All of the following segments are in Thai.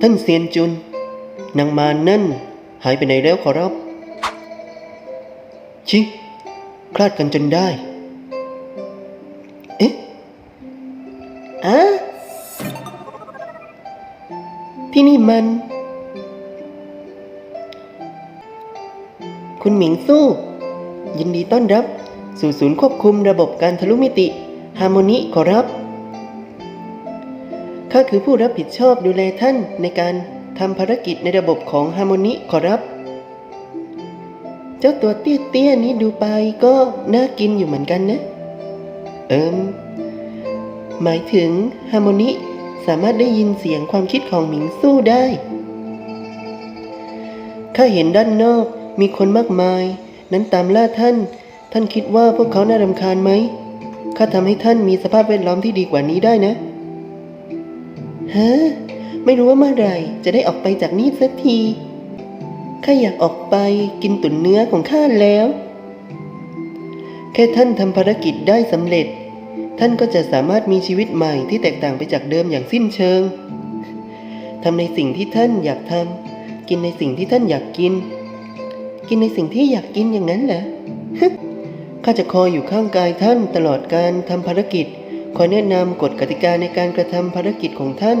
ท่านเซียนจุน นางมารนั่นหายไปไหนแล้วขอรับ ชิ คลาดกันจนได้ เอ๊ะอะที่นี่มัน คุณหมิงสู้ ยินดีต้อนรับ สู่ศูนย์ควบคุมระบบการทะลุมิติ ฮาร์โมนิขอรับ ข้าคือผู้รับผิดชอบดูแลท่านในการทำภารกิจในระบบของฮาร์โมนิขอรับ เจ้าตัวเตี้ยๆนี้ดูไปก็น่ากินอยู่เหมือนกันนะ เอิมหมายถึงฮาร์โมนิสามารถได้ยินเสียงความคิดของหมิงสู้ได้ ข้าเห็นด้านนอกมีคนมากมาย นั้นตามล่าท่าน ท่านคิดว่าพวกเขาน่ารำคาญไหม ข้าทำให้ท่านมีสภาพแวดล้อมที่ดีกว่านี้ได้นะ ฮะไม่รู้ว่าเมื่อไหร่จะได้ออกไปจากนี่สักทีข้าอยากออกไปกินตุ๋นเนื้อของข้าแล้ว แค่ท่านทำภารกิจได้สำเร็จ ท่านก็จะสามารถมีชีวิตใหม่ที่แตกต่างไปจากเดิมอย่างสิ้นเชิงทำในสิ่งที่ท่านอยากทำกินในสิ่งที่ท่านอยากกิน กินในสิ่งที่อยากกินอย่างนั้นเหรอข้าจะคอยอยู่ข้างกายท่านตลอดการทำภารกิจ คอแนะนำกฎกติกาในการกระทำภารกิจของท่าน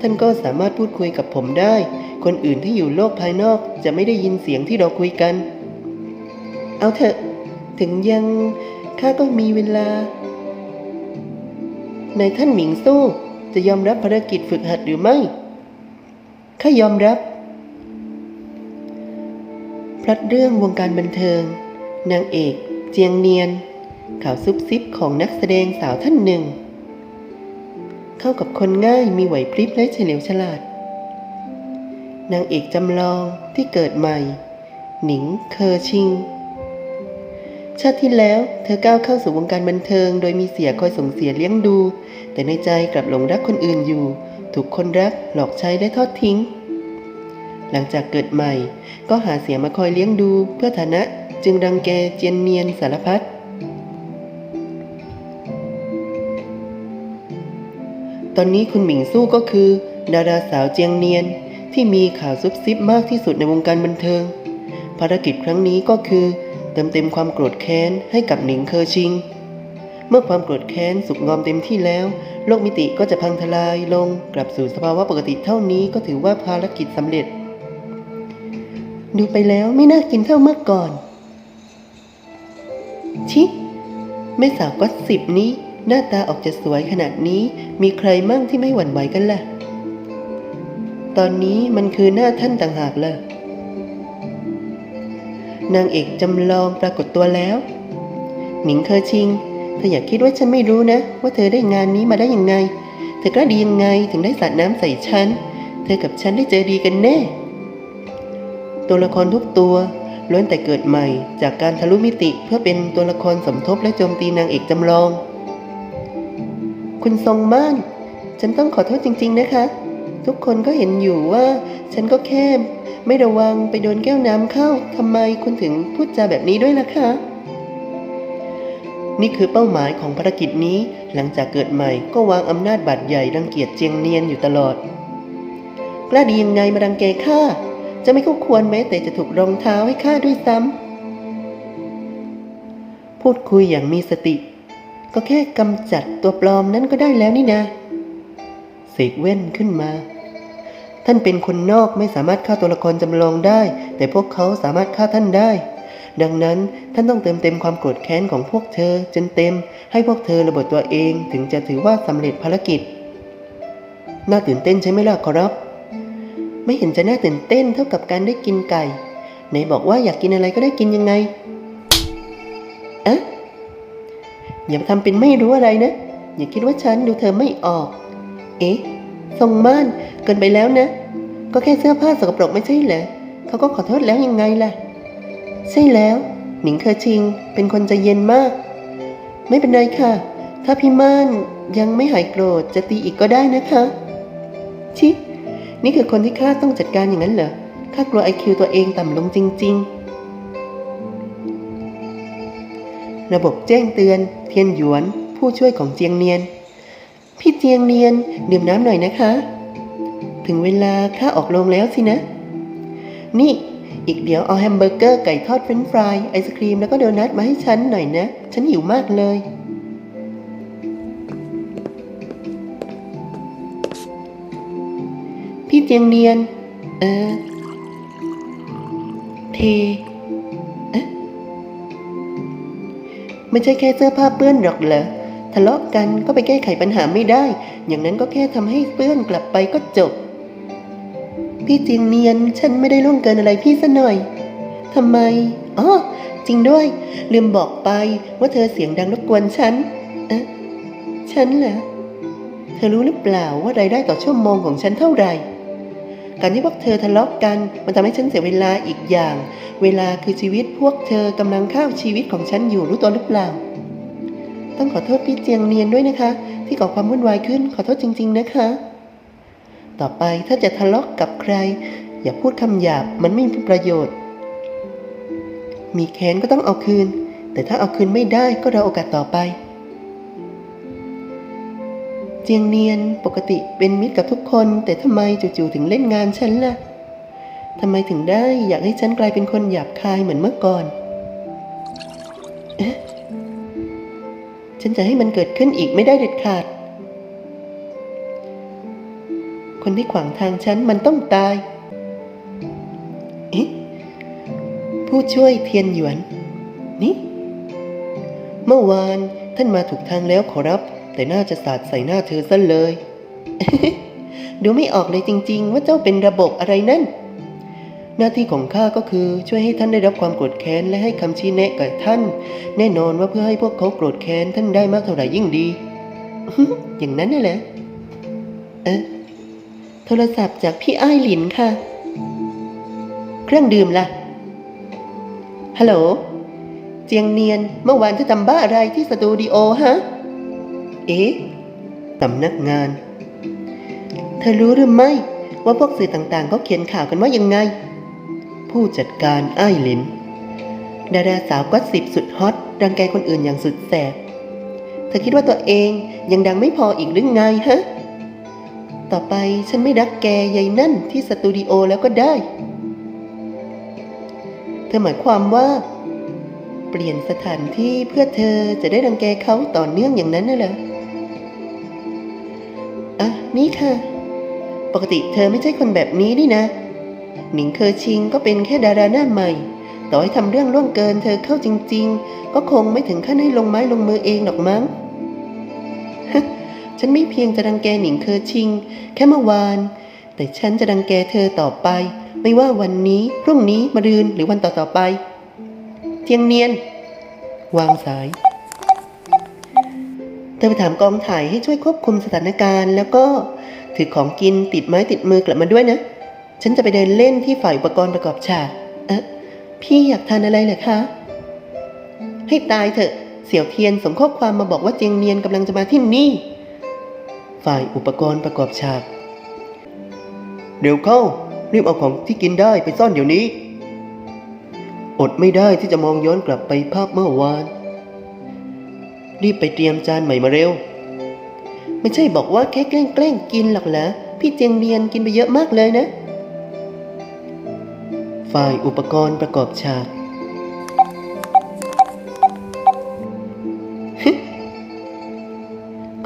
ท่านก็สามารถพูดคุยกับผมได้ คนอื่นที่อยู่โลกภายนอกจะไม่ได้ยินเสียงที่เราคุยกัน เอาเถอะ ถึงยังข้าก็มีเวลา ในท่านหมิงสู้จะยอมรับภารกิจฝึกหัดหรือไม่ ข้ายอมรับ พล็อตเรื่องวงการบันเทิง นางเอก เจียงเนียน ข่าวซุบซิบของนักแสดงสาวท่านหนึ่ง เข้ากับคนง่ายมีไหวพริบและเฉลียวฉลาด นางเอกจำลองที่เกิดใหม่ หนิงเคอชิง ชาติที่แล้วเธอก้าวเข้าสู่วงการบันเทิง โดยมีเสียคอยส่งเสียเลี้ยงดู แต่ในใจกลับหลงรักคนอื่นอยู่ ถูกคนรักหลอกใช้และทอดทิ้ง หลังจากเกิดใหม่ ก็หาเสียมาคอยเลี้ยงดูเพื่อฐานะจึงรังแกเจียนเนียนสารพัด ตอนนี้คุณหมิงสู้ก็คือ ดาราสาวเจียงเนียนที่มีข่าวซุบซิบมากที่สุดในวงการบันเทิง ภารกิจครั้งนี้ก็คือ เติมเต็มความโกรธแค้นให้กับหนิงเคอชิง เมื่อความโกรธแค้นสุกงอมเต็มที่แล้ว โลกมิติก็จะพังทลายลงกลับสู่สภาวะปกติเท่านี้ก็ถือว่าภารกิจสำเร็จ ดูไปแล้วไม่น่ากินเท่าเมื่อก่อน ชิแม่สาวก็สิบนี้ หน้าตาออกจะสวยขนาดนี้มีใครมั่งที่ไม่หวั่นไหวกันล่ะ ตอนนี้มันคือหน้าท่านต่างหากล่ะ นางเอกจำลองปรากฏตัวแล้ว หนิงเคอชิง เธออย่าคิดว่าฉันไม่รู้นะ ว่าเธอได้งานนี้มาได้ยังไง เธอกล้าดียังไงถึงได้สาดน้ำใส่ฉัน เธอกับฉันได้เจอดีกันแน่ ตัวละครทุกตัวล้วนแต่เกิดใหม่จากการทะลุมิติเพื่อเป็นตัวละครสมทบและโจมตีนางเอกจำลอง คุณทรงม่าน ฉันต้องขอโทษจริง ๆ นะคะ ทุกคนก็เห็นอยู่ว่า ฉันก็แค่ไม่ระวังไปโดนแก้วน้ำเข้าทำไมคุณถึงพูดจาแบบนี้ด้วยล่ะคะ นี่คือเป้าหมายของภารกิจนี้ หลังจากเกิดใหม่ก็วางอำนาจบาดใหญ่รังเกียจเจียงเนียนอยู่ตลอด กล้าดียังไงมารังแกข้าจะไม่คู่ควรแม้แต่จะถูกรองเท้าให้ข้าด้วยซ้ำพูดคุยอย่างมีสติ ก็แค่กำจัดตัวปลอมนั้นก็ได้แล้วนี่นะเสกเว้นขึ้นมา ท่านเป็นคนนอกไม่สามารถฆ่าตัวละครจำลองได้ แต่พวกเขาสามารถฆ่าท่านได้ ดังนั้นท่านต้องเติมเต็มความโกรธแค้นของพวกเธอ จนเต็ม ให้พวกเธอระเบิดตัวเองถึงจะถือว่าสำเร็จภารกิจ น่าตื่นเต้นใช่ไหมล่ะขอรับ ไม่เห็นจะน่าตื่นเต้นเท่ากับการได้กินไก่ไหนบอกว่าอยากกินอะไรก็ได้กินยังไงอะ อย่าทำเป็นไม่รู้อะไรนะ อย่าคิดว่าฉันดูเธอไม่ออก เอ๊ะ ทรงม่านเกินไปแล้วนะ ก็แค่เสื้อผ้าสกปรกไม่ใช่เหรอเขาก็ขอโทษแล้วยังไงล่ะ ใช่แล้วหนิงเคอชิง เป็นคนใจเย็นมาก ไม่เป็นไรค่ะ ถ้าพี่ม่านยังไม่หายโกรธจะตีอีกก็ได้นะคะ ชิ นี่คือคนที่ข้าต้องจัดการอย่างนั้นเหรอข้ากลัวไอคิวตัวเองต่ำลงจริง ๆ ระบบแจ้งเตือน เทียนหยวน ผู้ช่วยของเจียงเนียน พี่เจียงเนียนดื่มน้ำหน่อยนะคะ ถึงเวลาข้าออกโรงแล้วสินะ นี่อีกเดี๋ยวเอาแฮมเบอร์เกอร์ไก่ทอดเฟรนฟรายไอศครีมแล้วก็โดนัทมาให้ฉันหน่อยนะ ฉันหิวมากเลย พี่เจียงเนียน เออ เท ไม่ใช่แค่เสื้อผ้าเปื้อนหรอกเหรอทะเลาะกันก็ไปแก้ไขปัญหาไม่ได้ อย่างนั้นก็แค่ทำให้เปื้อนกลับไปก็จบ พี่จียงเนียนฉันไม่ได้ล่วงเกินอะไรพี่ซะหน่อยทำไมอ๋อจริงด้วย ลืมบอกไปว่าเธอเสียงดังรบกวนฉันเอ๊ะฉันเหรอเธอรู้หรือเปล่าว่ารายได้ต่อชั่วโมงของฉันเท่าไหร่ การที่พวกเธอทะเลาะกัน มันทำให้ฉันเสียเวลาอีกอย่าง เวลาคือชีวิตพวกเธอกำลังข้าวชีวิตของฉันอยู่รู้ตัวหรือเปล่า ต้องขอโทษพี่เจียงเนียนด้วยนะคะ ที่ก่อความวุ่นวายขึ้นขอโทษจริง ๆ นะคะ ต่อไปถ้าจะทะเลาะกับใคร อย่าพูดคำหยาบมันไม่มีประโยชน์ มีแค้นก็ต้องเอาคืน แต่ถ้าเอาคืนไม่ได้ก็รอโอกาสต่อไป จียงเนียนปกติเป็นมิตรกับทุกคน แต่ทำไมจู่ๆถึงเล่นงานฉันล่ะทำไมถึงได้อยากให้ฉันกลายเป็นคนหยาบคายเหมือนเมื่อก่อนเอ๊ะฉันจะให้มันเกิดขึ้นอีกไม่ได้เด็ดขาด คนที่ขวางทางฉันมันต้องตายเอ๊ะผู้ช่วยเทียนหยวน นี่ เมื่อวานท่านมาถูกทางแล้วขอรับ แต่น่าจะสาดใส่หน้าเธอซะเลย ดูไม่ออกเลยจริง ๆ ว่าเจ้าเป็นระบบอะไรนั่น หน้าที่ของข้าก็คือช่วยให้ท่านได้รับความโกรธแค้นและให้คำชี้แนะกับท่าน แน่นอนว่าเพื่อให้พวกเขาโกรธแค้นท่านได้มากเท่าไหร่ยิ่งดี อย่างนั้นน่ะเหรอเอ๊ะโทรศัพท์จากพี่อ้ายหลินค่ะ เครื่องดื่มล่ะฮัลโหลเจียงเนียนเมื่อวานเธอทำบ้าอะไรที่สตูดิโอฮะ เอ๊ะสำนักงาน เธอรู้หรือไม่ว่าพวกสื่อต่างๆเขาเขียนข่าวกันว่ายังไง ผู้จัดการไอ้หลิน ดาราสาวก็สิบสุดฮอตรังแกคนอื่นอย่างสุดแสบ เธอคิดว่าตัวเองยังดังไม่พออีกหรือไงฮะ ต่อไปฉันไม่รักแกยายนั่นที่สตูดิโอแล้วก็ได้ เธอหมายความว่า เปลี่ยนสถานที่เพื่อเธอจะได้รังแกเขาต่อเนื่องอย่างนั้นน่ะเหรอ นี่ค่ะ ปกติเธอไม่ใช่คนแบบนี้นี่นะ หนิงเคอชิงก็เป็นแค่ดาราหน้าใหม่ ต่อให้ทำเรื่องล่วงเกินเธอเข้าจริง ๆ ก็คงไม่ถึงขั้นให้ลงไม้ลงมือเองหรอกมั้งฉันไม่เพียงจะรังแกหนิงเคอชิง แค่เมื่อวาน แต่ฉันจะรังแกเธอต่อไป ไม่ว่าวันนี้พรุ่งนี้มะรืนหรือวันต่อๆไป เทียงเนียน วางสาย เธอไปถามกองถ่ายให้ช่วยควบคุมสถานการณ์ แล้วก็ถือของกินติดไม้ติดมือกลับมาด้วยนะ ฉันจะไปเดินเล่นที่ฝ่ายอุปกรณ์ประกอบฉากเอ๊ะพี่อยากทานอะไรเหรอคะ ให้ตายเถอะ เสี่ยวเทียนส่งข้อความมาบอกว่าเจียงเนียนกำลังจะมาที่นี่ ฝ่ายอุปกรณ์ประกอบฉาก เดี๋ยวเข้ารีบเอาของที่กินได้ไปซ่อนเดี๋ยวนี้ อดไม่ได้ที่จะมองย้อนกลับไปภาพเมื่อวาน รีบไปเตรียมจานใหม่มาเร็ว ไม่ใช่บอกว่าแค่แกล้งแกล้งกินหรอกเหรอพี่เจียงเนียนกินไปเยอะมากเลยนะ ฝ่ายอุปกรณ์ประกอบฉาก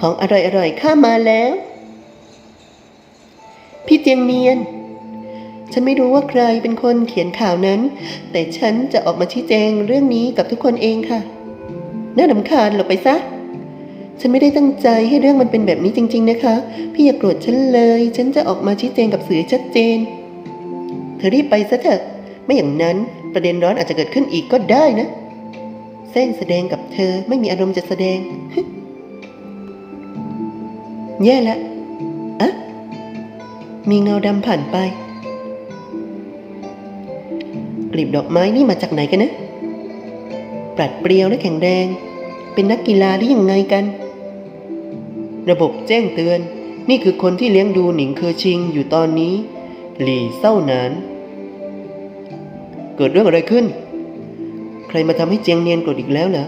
ของอร่อยๆข้ามาแล้ว พี่เจียงเนียน ฉันไม่รู้ว่าใครเป็นคนเขียนข่าวนั้น แต่ฉันจะออกมาชี้แจงเรื่องนี้กับทุกคนเองค่ะ น่าดำคาญหลบไปซะ ฉันไม่ได้ตั้งใจให้เรื่องมันเป็นแบบนี้จริง ๆ นะคะ พี่อย่าโกรธฉันเลย ฉันจะออกมาชี้แจงกับสื่อชัดเจน เธอรีบไปซะเถอะ ไม่อย่างนั้นประเด็นร้อนอาจจะเกิดขึ้นอีกก็ได้นะแซงแสดงกับเธอไม่มีอารมณ์จะแสดงแย่ละอะมีเงาดำผ่านไปกลีบดอกไม้นี่มาจากไหนกันนะ ปรัดเปรียวและแข็งแรง เป็นนักกีฬาหรือยังไงกัน ระบบแจ้งเตือน นี่คือคนที่เลี้ยงดูหนิงเคอชิงอยู่ตอนนี้ หลี่เศร้าหนาน เกิดเรื่องอะไรขึ้น ใครมาทำให้เจียงเนียนโกรธอีกแล้วเหรอ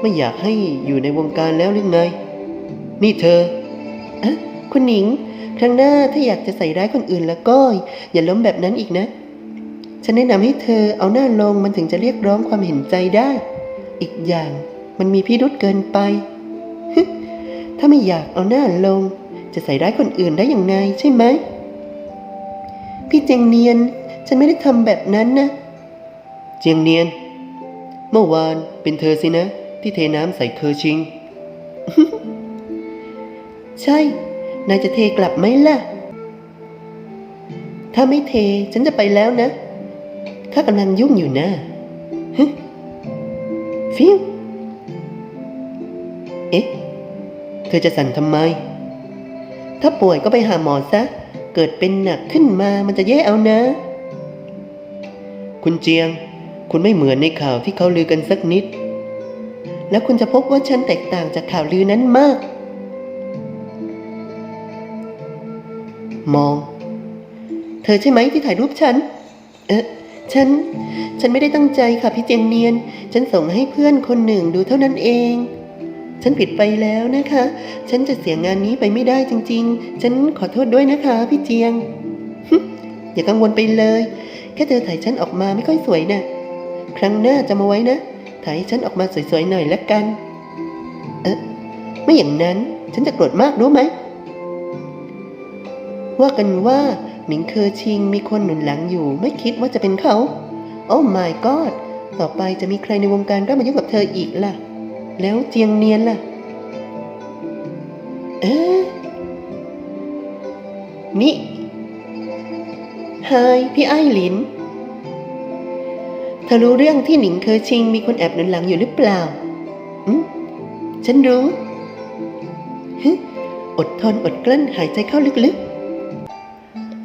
ไม่อยากให้อยู่ในวงการแล้วหรือไง นี่เธออะคุณหนิง ครั้งหน้าถ้าอยากจะใส่ร้ายคนอื่นแล้วก็ อย่าล้มแบบนั้นอีกนะฉันแนะนำให้เธอเอาหน้าลงมันถึงจะเรียกร้องความเห็นใจได้ อีกอย่าง มันมีพิรุษเกินไป ถ้าไม่อยากเอาหน้าลง จะใส่ร้ายคนอื่นได้อย่างไงใช่ไหม พี่เจียงเนียน ฉันไม่ได้ทำแบบนั้นนะ เจียงเนียน เมื่อวานเป็นเธอสินะ ที่เทน้ำใส่เคอชิง ใช่ นายจะเทกลับไหมล่ะ ถ้าไม่เทฉันจะไปแล้วนะข้ากำลังยุ่งอยู่นะ ฮึ ฟิวเอ๊ะ เธอจะสั่นทำไม ถ้าป่วยก็ไปหาหมอซะ เกิดเป็นหนักขึ้นมามันจะแย่เอานะ คุณเจียง คุณไม่เหมือนในข่าวที่เขาลือกันสักนิด แล้วคุณจะพบว่าฉันแตกต่างจากข่าวลือนั้นมาก มอง เธอใช่ไหมที่ถ่ายรูปฉัน เอ๊ะ ฉัน ฉันไม่ได้ตั้งใจค่ะพี่เจียงเนียน ฉันส่งให้เพื่อนคนหนึ่งดูเท่านั้นเอง ฉันผิดไปแล้วนะคะ ฉันจะเสียงานนี้ไปไม่ได้จริง ๆ ฉันขอโทษด้วยนะคะ พี่เจียงฮึอย่ากังวลไปเลย แค่เธอถ่ายฉันออกมาไม่ค่อยสวยนะ่ะ ครั้งหน้าจะมาไว้นะ ถ่ายฉันออกมาสวยๆหน่อยละกัน เอ๊ะไม่อย่างนั้น ฉันจะโกรธมากรู้ไหมว่ากันว่า หนิงเคอชิงมีคนหนุนหลังอยู่ ไม่คิดว่าจะเป็นเขา โอ้ my god ต่อไปจะมีใครในวงการกล้ามายุ่งกับเธออีกล่ะ แล้วเจียงเนียนล่ะ เอ๊ะนี่ไฮพี่ไอ้หลิน เธอรู้เรื่องที่หนิงเคอชิง มีคนแอบหนุนหลังอยู่หรือเปล่าอืมฉันรู้ฮึอดทนอดกลั้นหายใจเข้าลึกๆ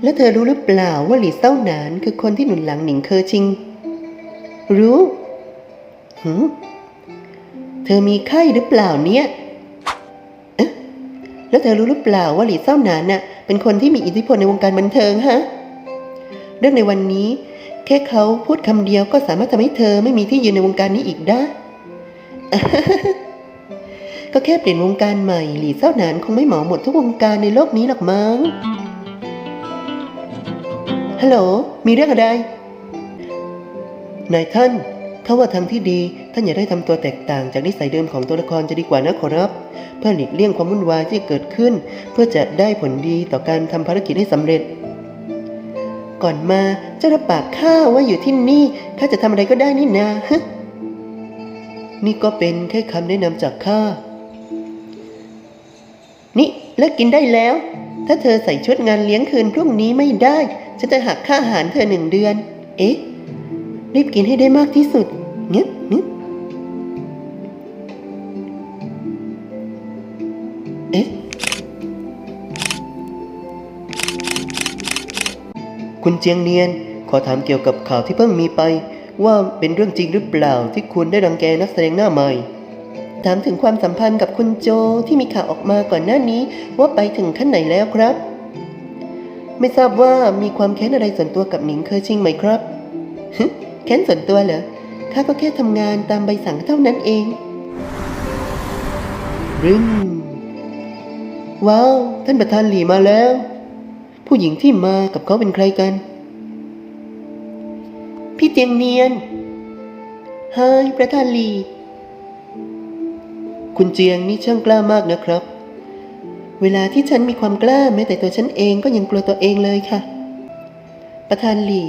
แล้วเธอรู้หรือเปล่าว่าหลี่เต้าหนานคือคนที่หนุนหลังหนิงเคอชิง รู้หืมเธอมีไข้หรือเปล่าเนี่ยเอ๊ะแล้วเธอรู้หรือเปล่าว่าหลี่เต้าหนานน่ะ เป็นคนที่มีอิทธิพลในวงการบันเทิงฮะ เรื่องในวันนี้แค่เขาพูดคำเดียวก็สามารถทำให้เธอไม่มีที่ยืนในวงการนี้อีกได้ ก็แค่เปลี่ยนวงการใหม่ หลี่เต้าหนานคงไม่เหมาะหมดทุกวงการในโลกนี้หรอกมั้ง ฮัลโหล มีเรื่องอะไร นายท่าน เขาว่าทางที่ดี ท่านอย่าได้ทำตัวแตกต่างจากนิสัยเดิมของตัวละครจะดีกว่านะขอรับ เพื่อหลีกเลี่ยงความวุ่นวายที่เกิดขึ้น เพื่อจะได้ผลดีต่อการทำภารกิจให้สำเร็จ ก่อนมาเจ้ารับปากข้าว่าอยู่ที่นี่ข้าจะทำอะไรก็ได้นี่นาฮะนี่ก็เป็นแค่คำแนะนำจากข้า นี่เลิกกินได้แล้ว ถ้าเธอใส่ชุดงานเลี้ยงคืนพรุ่งนี้ไม่ได้ ฉันจะหักค่าอาหารเธอหนึ่งเดือน เอ๊ะ รีบกินให้ได้มากที่สุดเงี้ยเงี้ยเอ๊ะ คุณเจียงเนียน ขอถามเกี่ยวกับข่าวที่เพิ่งมีไป ว่าเป็นเรื่องจริงหรือเปล่าที่คุณได้รังแกนักแสดงหน้าใหม่ ถามถึงความสัมพันธ์กับคุณโจที่มีข่าวออกมาก่อนหน้านี้ว่าไปถึงขั้นไหนแล้วครับ ไม่ทราบว่ามีความแค้นอะไรส่วนตัวกับหนิงเคอชิงไหมครับฮึแค้นส่วนตัวเหรอข้าก็แค่ทำงานตามใบสั่งเท่านั้นเองรึงว้าว ท่านประธานหลี่มาแล้ว ผู้หญิงที่มากับเขาเป็นใครกัน พี่เจียงเนียนไฮประธานหลี คุณเจียงนี่ช่างกล้ามากนะครับ เวลาที่ฉันมีความกล้าแม้แต่ตัวฉันเองก็ยังกลัวตัวเองเลยค่ะ ประธานหลี่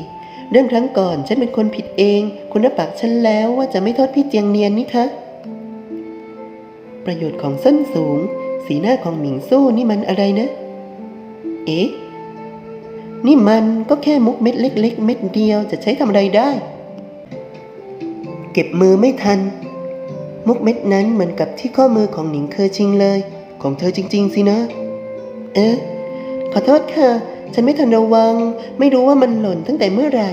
เรื่องครั้งก่อนฉันเป็นคนผิดเอง คุณรับปากฉันแล้วว่าจะไม่โทษพี่เจียงเนียนนี่คะ ประโยชน์ของส้นสูง สีหน้าของหมิงสู้นี่มันอะไรนะ เอ๊ะ นี่มันก็แค่มุกเม็ดเล็ก ๆ เม็ดเดียวจะใช้ทำอะไรได้ เก็บมือไม่ทัน มุกเม็ดนั้นเหมือนกับที่ข้อมือของหนิงเคอชิงเลย ของเธอจริง ๆ สินะ เอ๊ะ ขอโทษค่ะ ฉันไม่ทันระวัง ไม่รู้ว่ามันหล่นตั้งแต่เมื่อไหร่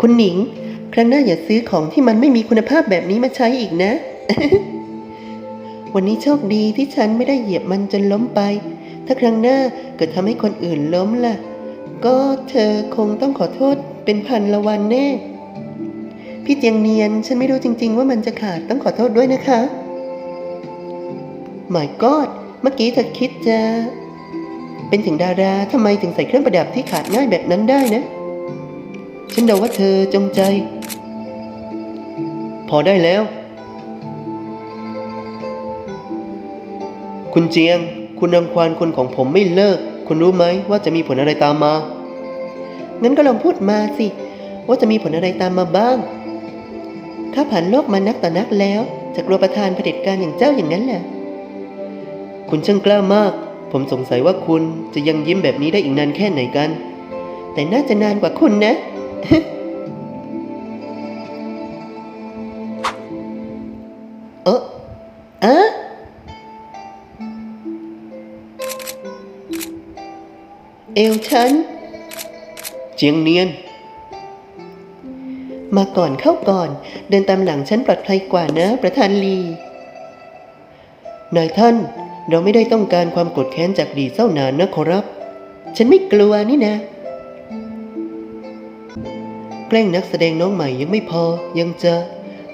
คุณหนิง ครั้งหน้าอย่าซื้อของที่มันไม่มีคุณภาพแบบนี้มาใช้อีกนะ วันนี้โชคดีที่ฉันไม่ได้เหยียบมันจนล้มไป ถ้าครั้งหน้าเกิดทำให้คนอื่นล้มล่ะ ก็เธอคงต้องขอโทษเป็นพันละวันแน่ พี่เจียงเนียน ฉันไม่รู้จริง ๆ ว่ามันจะขาดต้องขอโทษด้วยนะคะ My God เมื่อกี้เธอคิดจะ เป็นถึงดาราทำไมถึงใส่เครื่องประดับที่ขาดง่ายแบบนั้นได้นะ ฉันเดาว่าเธอจงใจ พอได้แล้ว คุณเจียง คุณรังควานคนของผมไม่เลิก คุณรู้ไหมว่าจะมีผลอะไรตามมางั้นก็ลองพูดมาสิ ว่าจะมีผลอะไรตามมาบ้าง ข้าผ่านโลกมานักต่อนักแล้วจะกลัวประธานเผด็จการอย่างเจ้าอย่างนั้นแหละ คุณช่างกล้ามาก ผมสงสัยว่าคุณจะยังยิ้มแบบนี้ได้อีกนานแค่ไหนกัน แต่น่าจะนานกว่าคุณนะ เอออะเอวฉัน เจียงเนียน มาก่อนเข้าก่อน เดินตามหลังฉันปลอดภัยกว่านะ ประธานลีนายท่าน เราไม่ได้ต้องการความโกรธแค้นจากดีเศร้านานนะขอรับ ฉันไม่กลัวนี่นะ แกล้งนักแสดงน้องใหม่ยังไม่พอยังจะ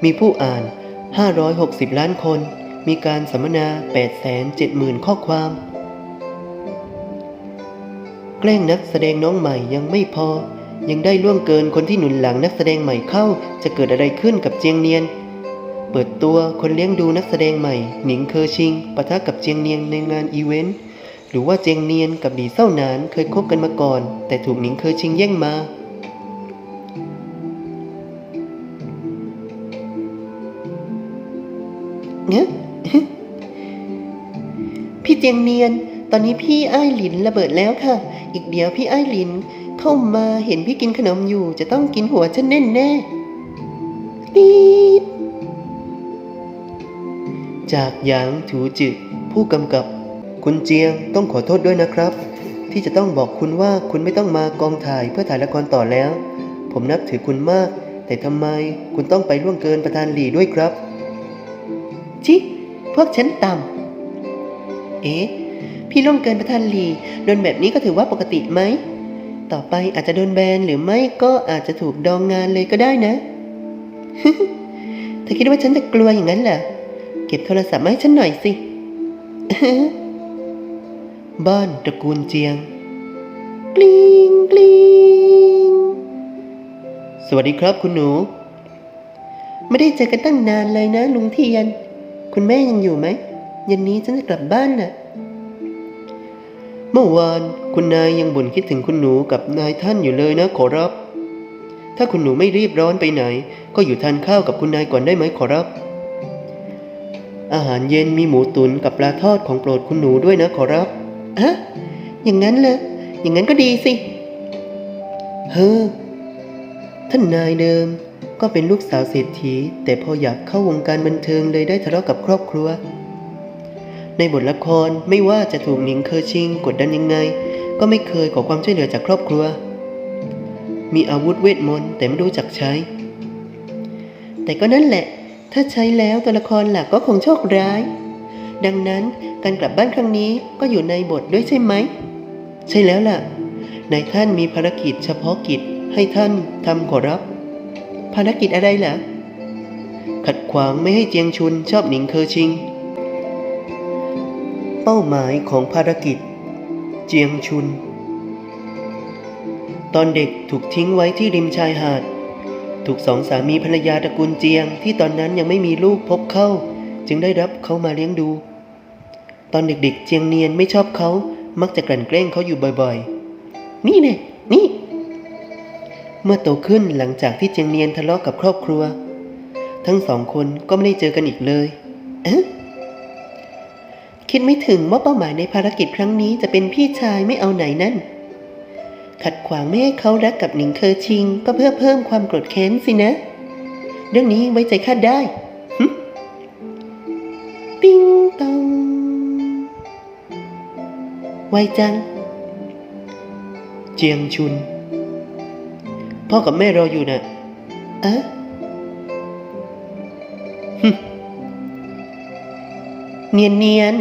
มีผู้อ่าน 560 ล้านคน มีการสัมมนา 870,000 ข้อความ แกล้งนักแสดงน้องใหม่ยังไม่พอ ยังได้ล่วงเกินคนที่หนุนหลังนักแสดงใหม่เข้า จะเกิดอะไรขึ้นกับเจียงเนียน เปิดตัวคนเลี้ยงดูนักแสดงใหม่ หนิงเคอชิงปะทะกับเจียงเนียนในงานอีเวนต์ หรือว่าเจียงเนียนกับหลีเศร้านานเคยคบกันมาก่อน แต่ถูกหนิงเคอชิงแย่งมาเงี้ยพี่เจียงเนียน ตอนนี้พี่อ้ายหลินระเบิดแล้วค่ะ อีกเดี๋ยวพี่อ้ายหลิน เข้ามาเห็นพี่กินขนมอยู่ จะต้องกินหัวฉันแน่แน่ๆปี๊ดจากหยางถูจือผู้กำกับ คุณเจียงต้องขอโทษด้วยนะครับ ที่จะต้องบอกคุณว่าคุณไม่ต้องมากองถ่ายเพื่อถ่ายละครต่อแล้ว ผมนับถือคุณมาก แต่ทำไมคุณต้องไปล่วงเกินประธานหลีด้วยครับ ชิพวกฉันต่ำเอ๊ะพี่ล่วงเกินประธานหลีโดนแบบนี้ก็ถือว่าปกติไหม ต่อไปอาจจะโดนแบนหรือไม่ก็อาจจะถูกดองงานเลยก็ได้นะ เธอคิดว่าฉันจะกลัวอย่างนั้นเหรอ เก็บโทรศัพท์มาให้ฉันหน่อยสิ บ้านตระกูลเจียง กลิงกลิงสวัสดีครับคุณหนู ไม่ได้เจอกันตั้งนานเลยนะ ลุงเทียน คุณแม่ยังอยู่ไหมเย็นนี้ฉันจะกลับบ้านน่ะ เมื่อวานคุณนายยังบ่นคิดถึงคุณหนูกับนายท่านอยู่เลยนะขอรับ ถ้าคุณหนูไม่รีบร้อนไปไหน ก็อยู่ทานข้าวกับคุณนายก่อนได้ไหมขอรับ อาหารเย็นมีหมูตุ๋นกับปลาทอดของโปรดคุณหนูด้วยนะขอรับอะอย่างนั้นเลยอย่างนั้นก็ดีสิ เฮ้อ ท่านนายเดิมก็เป็นลูกสาวเศรษฐี แต่พออยากเข้าวงการบันเทิงเลยได้ทะเลาะกับครอบครัว ในบทละครไม่ว่าจะถูกหนิงเคอชิงกดดันยังไง ก็ไม่เคยขอความช่วยเหลือจากครอบครัว มีอาวุธเวทมนต์แต่ไม่รู้จักใช้ แต่ก็นั่นแหละ ถ้าใช้แล้วตัวละครหลักก็คงโชคร้าย ดังนั้นการกลับบ้านครั้งนี้ก็อยู่ในบทด้วยใช่ไหม ใช่แล้วล่ะนายท่านมีภารกิจเฉพาะกิจให้ท่านทำขอรับ ภารกิจอะไรล่ะ ขัดขวางไม่ให้เจียงชุนชอบหนิงเคอชิง เป้าหมายของภารกิจ เจียงชุน ตอนเด็กถูกทิ้งไว้ที่ริมชายหาด ถูกสองสามีภรรยาตระกูลเจียงที่ตอนนั้นยังไม่มีลูกพบเข้า จึงได้รับเขามาเลี้ยงดู ตอนเด็กๆ เจียงเนียนไม่ชอบเขามักจะกลั่นแกล้งเขาอยู่บ่อยๆ นี่เนี่ยนี่ เมื่อโตขึ้นหลังจากที่เจียงเนียนทะเลาะกับครอบครัว ทั้งสองคนก็ไม่ได้เจอกันอีกเลย เอ๊ะ คิดไม่ถึงว่าเป้าหมายในภารกิจครั้งนี้จะเป็นพี่ชายไม่เอาไหนนั่น ขัดขวางไม่ให้เขารักกับหนิงเคอชิง ก็เพื่อเพิ่มความโกรธแค้นสินะ เรื่องนี้ไว้ใจข้าได้หึติ้งตองไวจัง เจียงชุน พ่อกับแม่รออยู่นะ่ะอะเนียนเนียน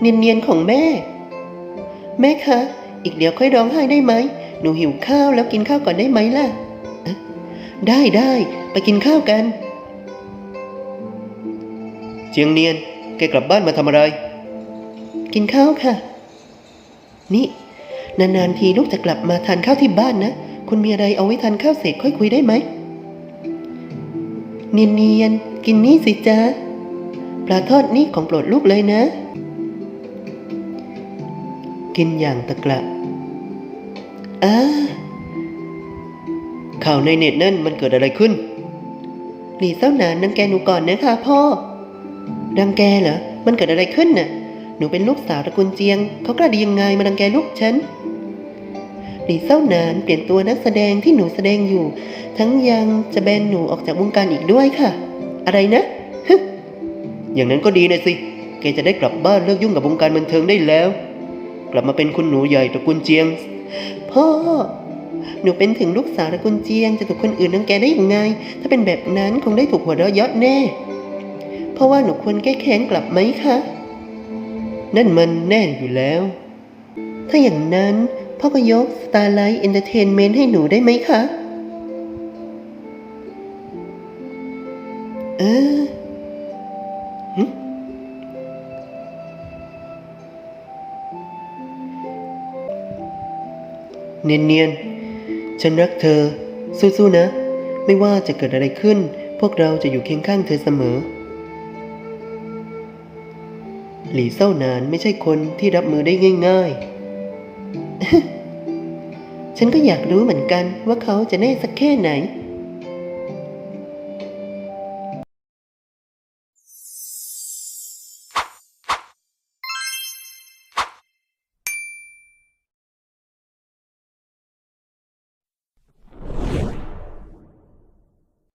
เนียนเนียนของแม่ แม่คะ อีกเดี๋ยวค่อยร้องไห้ได้ไหม หนูหิวข้าวแล้วกินข้าวก่อนได้ไหมล่ะเอ๊ะได้ได้ไปกินข้าวกัน เจียงเนียน แกกลับบ้านมาทำอะไร กินข้าวค่ะ นี่ นานๆทีลูกจะกลับมาทานข้าวที่บ้านนะ คุณมีอะไรเอาไว้ทานข้าวเสร็จค่อยคุยได้ไหม เนียนๆกินนี่สิจ๊ะปลาทอดนี่ของโปรดลูกเลยนะ กินอย่างตะกละอ่าข่าวในเน็ตนั่นมันเกิดอะไรขึ้น หลีเศร้าหนานนังแกหนูก่อนนะคะพ่อรังแกเหรอ มันเกิดอะไรขึ้นน่ะ หนูเป็นลูกสาวตระกูลเจียง เขากล้าดียังไงมารังแกลูกฉันหลีเศร้าหนานเปลี่ยนตัวนักแสดงที่หนูแสดงอยู่ ทั้งยังจะแบนหนูออกจากวงการอีกด้วยค่ะ อะไรนะฮึอย่างนั้นก็ดีนะสิ แกจะได้กลับบ้านเลิกยุ่งกับวงการบันเทิงได้แล้ว กลับมาเป็นคุณหนูใหญ่ตระกูลเจียง พ่อ หนูเป็นถึงลูกสาวตระกูลเจียง จะถูกคนอื่นรังแกได้ยังไง ถ้าเป็นแบบนั้นคงได้ถูกหัวเราะเยาะแน่ เพราะว่าหนูควรแก้แค้นกลับไหมคะ นั่นมันแน่อยู่แล้ว ถ้าอย่างนั้นพ่อก็ยก Starlight Entertainment ให้หนูได้ไหมคะ เออ เนียนๆ ฉันรักเธอ สู้ๆนะ ไม่ว่าจะเกิดอะไรขึ้น พวกเราจะอยู่เคียงข้างเธอเสมอ หลีเศร้านานไม่ใช่คนที่รับมือได้ง่ายๆ ฉันก็อยากรู้เหมือนกันว่าเขาจะแน่สักแค่ไหน